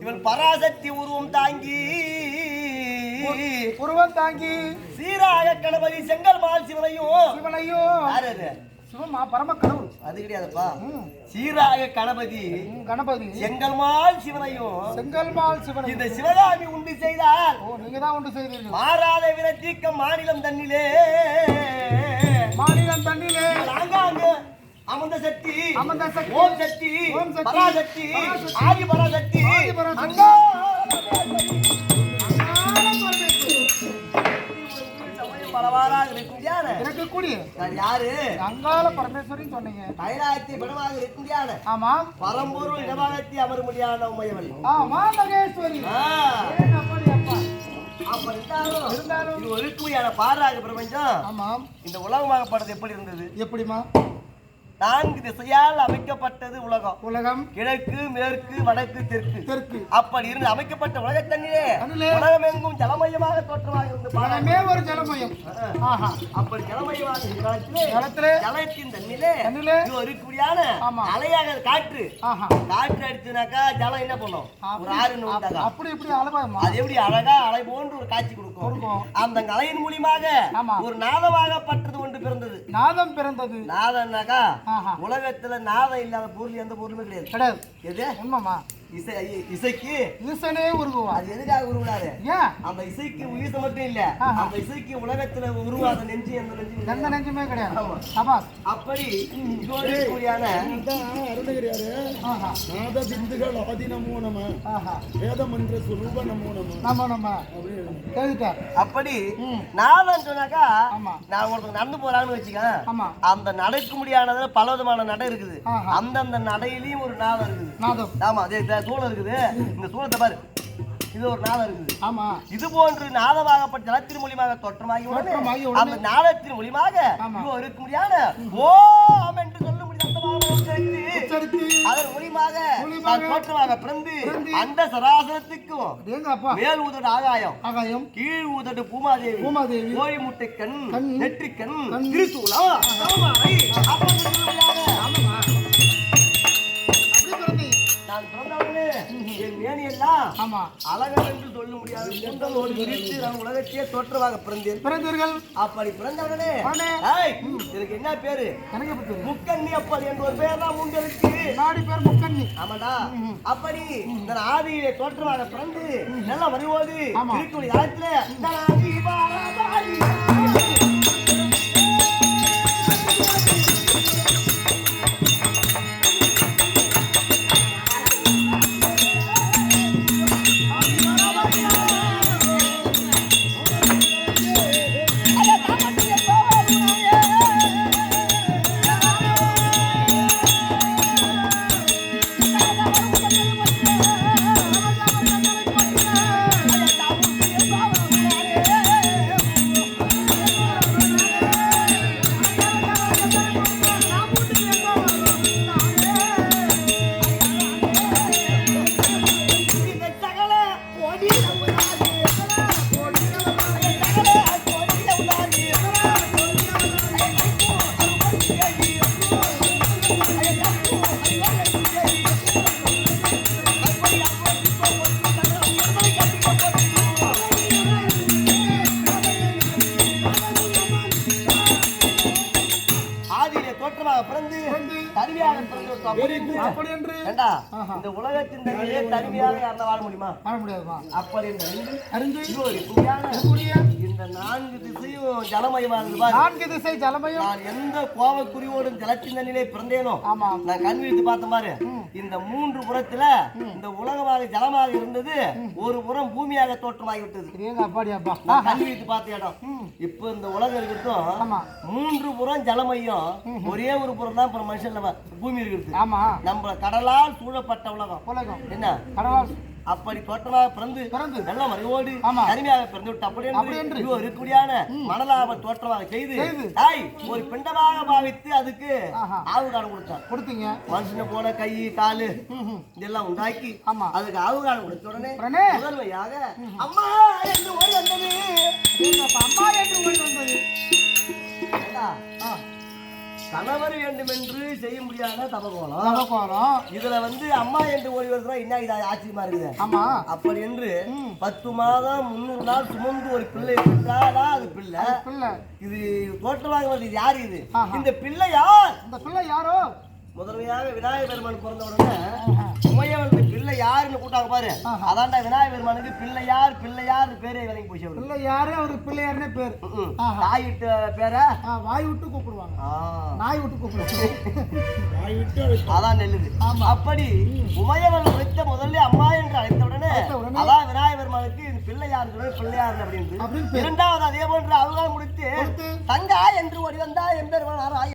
இவள் பராசக்தி உருவம் தாங்கி. உருவம் தாங்கி. சீராக கணபதி செங்கல் மால் சிவனையும். சிவனையும் சிவமா பரம கடவுள். அது கிடையாதுப்பா. சீராக கணபதி. கணபதி. செங்கல் மால் சிவனையும் செங்கல்மால் சிவனை இந்த சிவகாமி உண்டு செய்தால் ஓ நீங்க தான் ஒன்று செய்தீர்கள். மாறாத விரத்தீக்க மாநிலம் தன்னிலே. மாநிலம் தண்ணிலே ஆங்காங்கு அமர்ந்த சக்தி அமர்ந்த சக்தி, ஓம் சக்தி ஓம் சக்தி, பராசக்தி, ஆதி பராசக்தி ஆதி பராசக்தி. யாரு? அங்கால பரமேஸ்வரின்னு சொன்னீங்க. கைலாயத்தை படமாக இருக்கும் யாரு ஆமா. பரம்பொருள் இடமாகத்தி அமர முடியாத உமையவள் ஆமா மகேஸ்வரி இருந்தாலும் இது ஒழுக்குமையான பாராக பிரபஞ்சம். ஆமாம். இந்த உலகமாகப்பட்டது எப்படி இருந்தது? எப்படிமா நான்கு திசையால் அமைக்கப்பட்டது உலகம். உலகம். கிழக்கு மேற்கு வடக்கு தெற்கு. தெற்கு. அப்படி இருந்து அமைக்கப்பட்ட உலகத்தண்ணிலே தண்ணிலே. உலகமெங்கும் ஜலமயமாக தோற்றமாக இருந்து உலகமே ஒரு ஜலமயம். ஆஹா. அப்படி ஜலமயமாக காலத்திலே ஜலத்தின் தண்ணிலே தண்ணிலே. ஒரு குடியான ஆமா. அலையாக காற்று. ஆஹா. காற்று அடிச்சுனாக்கா ஜலம் என்ன பண்ணும்? ஒரு ஆறு அப்படி இப்படி அளவாயமா அது எப்படி அழகா அலை போன்று ஒரு காட்சி கொடுக்கும். அந்த அலையின் மூலியமாக. ஒரு நாதமாகப்பட்டது ஒன்று பிறந்தது. நாதம் பிறந்தது. நாதம்னாக்கா உலகத்துல நாதம் இல்லாத பொருள் எந்த பொருளுமே கிடையாது. கிடையாது. எது? உண்மைமா இசை இசைக்கு ஈசனே உருகுவா அது எதுக்காக ஏன்? அந்த இசைக்கு உயிர் மட்டும் இல்ல. அந்த இசைக்கு உலகத்துல உருவாத நெஞ்சு எந்த நெஞ்சு எந்த. நெஞ்சுமே கிடையாது. ஆமா. அப்படி இதோடு கூடியான அருணகிரியாரு. நாத பிந்துகள் ஆதி நமோ சுரூப அப்படி. நாதம் சொன்னாக்கா நான் ஒருத்தர் நடந்து போறான்னு வச்சுக்க ஆமா. அந்த நடக்க முடியாததுல பல விதமான நடை இருக்குது. அந்தந்த நடையிலயும் ஒரு நாதம் இருக்குது. நாதம். ஆமா அதே சூளம் இருக்குது. இந்த சூளத்தை பாரு. இது ஒரு நாதம் இருக்குது. ஆமா. இது போன்று நாதமாகப்பட்ட ஜலத்தின் மூலியமாக தோற்றமாகி அந்த நாதத்தின் மூலியமாக. இவ இருக்க முடியாத. ஓம் என்று சொல்ல அதன் மூலியமாக தோற்றமாக பிறந்து அந்த சராசரத்துக்கும் மேல் ஆகாயம் ஆகாயம். கீழ் ஊதடு பூமாதேவி பூமாதேவி. கோழி முட்டை கண். நெற்றிக்கண் கண், திருசூலம் நான் பிறந்தவனே என் மேனி எல்லாம் ஆமா. அழகன் என்று சொல்ல முடியாது. கூந்தலோடு விரித்து நான் உலகத்தையே தோற்றமாக பிறந்தேன். பிறந்தீர்கள். அப்படி ஏய், இதுக்கு என்ன பேரு? எனக்கு முக்கண்ணி அப்படி என்ற ஒரு பேர் தான் உண்டு இருக்கு முன்னாடி பேர் முக்கண்ணி. ஆமாடா. அப்படி நான் ஆதியிலே தோற்றமாக பிறந்து நல்ல வருவோடு ஆமா. இருக்கக்கூடிய காலத்துல நான் ஆதி பாராபாரி. அப்படி என்று. இந்த உலகத்தின் தனிமையாக வாழ முடியுமா? வாழ முடியாதுமா? அப்படி இந்த அறிந்து அறிந்து இந்த நான்கு திசையும் ஜலமயமானது பாரு. நான்கு திசை ஜலமயம். நான் எந்த கோவக்குறியோடும் தண்ணிலே பிறந்தேனோ ஆமா. நான் கண் விழித்து பார்த்த பாரு. இந்த மூன்று புறத்துல இந்த உலகமாக ஜலமாக இருந்தது ஒரு புறம் பூமியாக தோற்றமாகி விட்டது நான் கண் விழித்து பார்த்த இடம். இப்ப இந்த உலகம் இருக்கட்டும் மூன்று புறம் ஜலமையும். ஒரே ஒரு புறம் தான் இப்ப மனுஷன் பூமி இருக்குது. ஆமா. நம்ம கடலால் சூழப்பட்ட உலகம். உலகம். என்ன? கடலால் அப்படி தோற்றமாக பிறந்து பிறந்து. நல்ல மறைவோடு ஆமா. கருமையாக பிறந்து விட்டு அப்படி என்று இருக்குடியான மணலாக தோற்றமாக செய்து. தாய் ஒரு பிண்டமாக பாவித்து அதுக்கு. ஆவுகாலம் கொடுத்தார் கொடுத்தீங்க மனுஷனை போல கை காலு. இதெல்லாம் உண்டாக்கி ஆமா. அதுக்கு ஆவுகாலம் கொடுத்த உடனே? முதன்மையாக அம்மா என்று ஓடி வந்தது அம்மா என்று ஓடி வந்தது கணவர் வேண்டும் என்று செய்ய முடியாத தபகோலம் தவக்கோலம். இதுல வந்து அம்மா என்று ஓடி வருதுன்னா என்ன இது ஆச்சரியமா இருக்குது? ஆமா. அப்படி என்று. பத்து மாதம் முன்னூறு நாள் சுமந்து ஒரு பிள்ளை பெற்றாலா அது பிள்ளை. பிள்ளை. இது தோற்றமாக வருது. இது யார் இது. இந்த பிள்ளை யார்? இந்த பிள்ளை யாரோ? முதன்மையாக விநாயகர் பெருமான் பிறந்த உடனே ஆஹா. உமையவன் பிள்ளை யாருன்னு கூட்டாங்க பாரு. அதான்டா விநாயகர் பெருமானுக்கு பிள்ளை யார் பிள்ளை யார் பேரே விளங்கி போச்சு யாரு அவருக்கு பிள்ளையாருன்னே பேர். ஆஹா. தாயிட்ட பேர வாய் விட்டு கூப்பிடுவாங்க நாய் விட்டு கூப்பிடுவாங்க விட்டு. அதான் நெல்லுது ஆமா. அப்படி உமையவன் அழைத்த முதல்ல அம்மா என்று அழைத்த உடனே. அதான் விநாயகர் பெருமானுக்கு இது பிள்ளை யார் பிள்ளையார் அப்படின்னு. இரண்டாவது அதே போன்று அவகாலம் முடித்து கொடுத்து. தங்கா என்று ஓடி வந்தா எம்பெருமான் ஆராய்